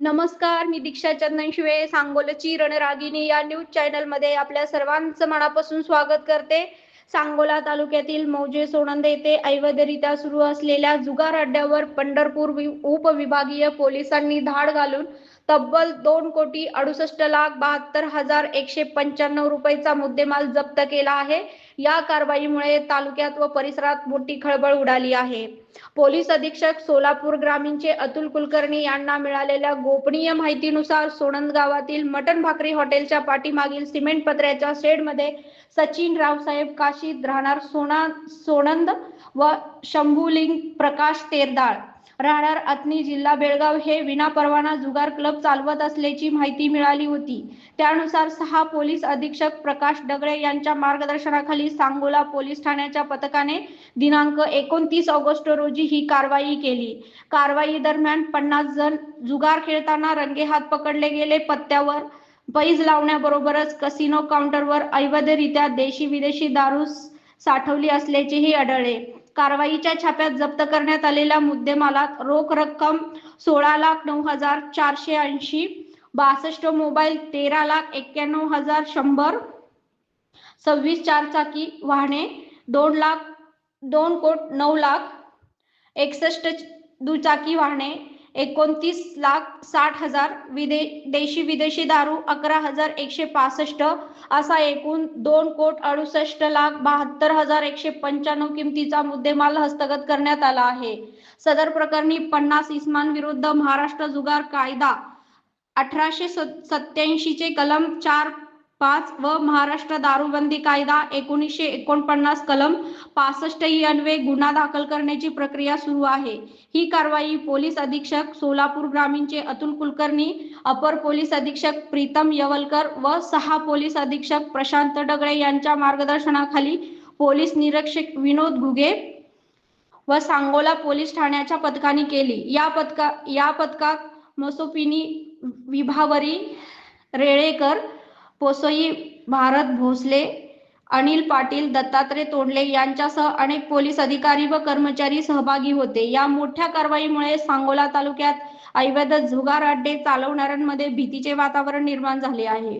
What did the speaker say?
नमस्कार मी दीक्षा चंदन शिवे सांगोलची रणरागिनी या न्यूज चॅनलमध्ये आपल्या सर्वांचं मनापासून स्वागत करते. सांगोला तालुक्यातील मौजे सोनंद येथे अवैधरित्या सुरू असलेल्या जुगार अड्ड्यावर पंढरपूर उपविभागीय पोलिसांनी धाड घालून तब्बल दोन कोटी अडुसष्ट लाख बहात्तर हजार एकशे पंच्याण्णव रुपयेचा मुद्देमाल जप्त केला आहे. या कारवाईमुळे तालुक्यात व परिसरात मोठी खळबळ उडाली आहे. पोलीस अधीक्षक सोलापूर ग्रामीणचे अतुल कुलकर्णी यांना मिळालेल्या गोपनीय माहितीनुसार सोनंद गावातील मटन भाकरी हॉटेलच्या पाठीमागील सिमेंट पत्र्याच्या शेडमध्ये सचिन रावसाहेब काशीद राहणार सोना सोनंद व शंभुलिंग प्रकाश तेरदाळ राहणार अतनी जिल्हा बेळगाव हे विनापरवाना जुगार क्लब चालवत असल्याची माहिती मिळाली होती. त्यानुसार सहा पोलीस अधीक्षक प्रकाश डगळे यांच्या मार्गदर्शनाखाली सांगोला पोलीस ठाण्याच्या पथकाने दिनांक एकोणतीस ऑगस्ट रोजी ही कारवाई केली. कारवाई दरम्यान पन्नास जण जुगार खेळताना रंगेहात पकडले गेले. पत्त्यावर पैज लावण्याबरोबरच कसिनो काउंटरवर अवैधरित्या देशी विदेशी दारू साठवली असल्याचेही आढळले. कारवाईच्या छाप्यात जप्त करण्यात आलेल्या मुद्देमालात रोख रक्कम सोळा लाख नऊ हजार चारशे ऐंशी बासष्ट मोबाईल तेरा लाख एक्क्याण्णव हजार शंभर सव्वीस चारचाकी वाहने दोन लाख दोन कोट नऊ लाख एकसष्ट दुचाकी वाहने एकोणतीस लाख साठ हजार विदे देशी विदेशी दारू अकरा हजार एकशे पासष्ट असा एकूण दोन कोट अडुसष्ट लाख बहात्तर हजार एकशे पंच्याण्णव किमतीचा मुद्देमाल हस्तगत करण्यात आला आहे. सदर प्रकरणी पन्नास इस्मांविरुद्ध महाराष्ट्र जुगार कायदा अठराशे सत्याऐंशी चे कलम चार पाच व महाराष्ट्र दारूबंदी कायदा एकोणीसशे एकोणपन्नास कलम पासष्ट ही अन्वये गुन्हा दाखल करण्याची प्रक्रिया सुरू आहे. ही कारवाई पोलीस अधीक्षक सोलापूर ग्रामीणचे अतुल कुलकर्णी अपर पोलीस अधीक्षक प्रीतम यवलकर व सहा पोलीस अधीक्षक प्रशांत डगळे यांच्या मार्गदर्शनाखाली पोलीस निरीक्षक विनोद घुगे व सांगोला पोलीस ठाण्याच्या पथकाने केली. या पथका या पथकात मसोपिनी विभावरी रेळेकर पोसई भारत भोसले अनिल पाटील दत्तात्रय तोंडले यांच्यासह अनेक पोलीस अधिकारी व कर्मचारी सहभागी होते. या मोठ्या कारवाईमुळे सांगोला तालुक्यात अवैध जुगार अड्डे चालवणाऱ्यांमध्ये भीतीचे वातावरण निर्माण झाले आहे.